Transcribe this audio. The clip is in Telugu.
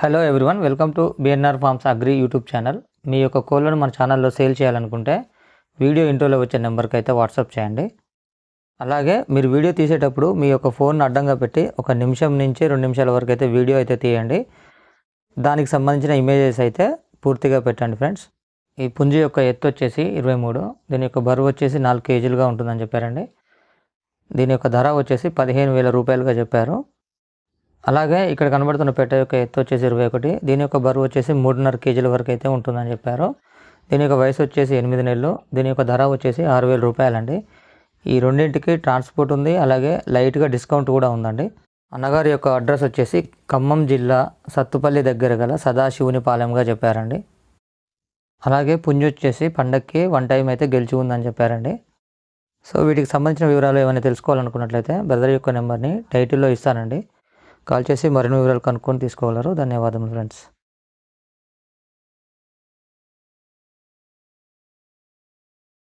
Hello everyone welcome to BNR farms agri YouTube channel మీ యొక్క కోళ్ళను మన ఛానల్లో సేల్ చేయాలనుకుంటే వీడియో ఇంట్రోలో వచ్చే నెంబర్కి అయితే వాట్సాప్ చేయండి. అలాగే మీరు వీడియో తీసేటప్పుడు మీ యొక్క ఫోన్ అడ్డంగా పెట్టి ఒక నిమిషం నుంచి రెండు నిమిషాల వరకు అయితే వీడియో అయితే తీయండి. దానికి సంబంధించిన ఇమేజెస్ అయితే పూర్తిగా పెట్టండి ఫ్రెండ్స్ ఈ పుంజి యొక్క ఎత్తు వచ్చేసి ఇరవై మూడు దీని యొక్క బరువు వచ్చేసి నాలుగు కేజీలుగా ఉంటుందని చెప్పారండి. దీని యొక్క ధర వచ్చేసి పదిహేను వేల రూపాయలుగా చెప్పారు. అలాగే ఇక్కడ కనబడుతున్న పెట్ట యొక్క ఎత్తు వచ్చేసి ఇరవై ఒకటి. దీని యొక్క బరువు వచ్చేసి మూడున్నర కేజీల వరకు అయితే ఉంటుందని చెప్పారు. దీని యొక్క వయసు వచ్చేసి ఎనిమిది నెలలు. దీని యొక్క ధర వచ్చేసి ఆరు వేల రూపాయలండి. ఈ రెండింటికి ట్రాన్స్పోర్ట్ ఉంది. అలాగే లైట్గా డిస్కౌంట్ కూడా ఉందండి. అన్నగారి యొక్క అడ్రస్ వచ్చేసి ఖమ్మం జిల్లా సత్తుపల్లి దగ్గర గల సదాశివుని పాలెంగా చెప్పారండి. అలాగే పుంజు వచ్చేసి పండక్కి వన్ టైం అయితే గెలిచి ఉందని చెప్పారండి. సో వీటికి సంబంధించిన వివరాలు ఏమైనా తెలుసుకోవాలనుకున్నట్లయితే బ్రదర్ యొక్క నెంబర్ని టైటిల్లో ఇస్తానండి. కాల్ చేసి మరిన్ని వివరాలు కనుక్కొని తీసుకోగలరు. ధన్యవాదములు ఫ్రెండ్స్.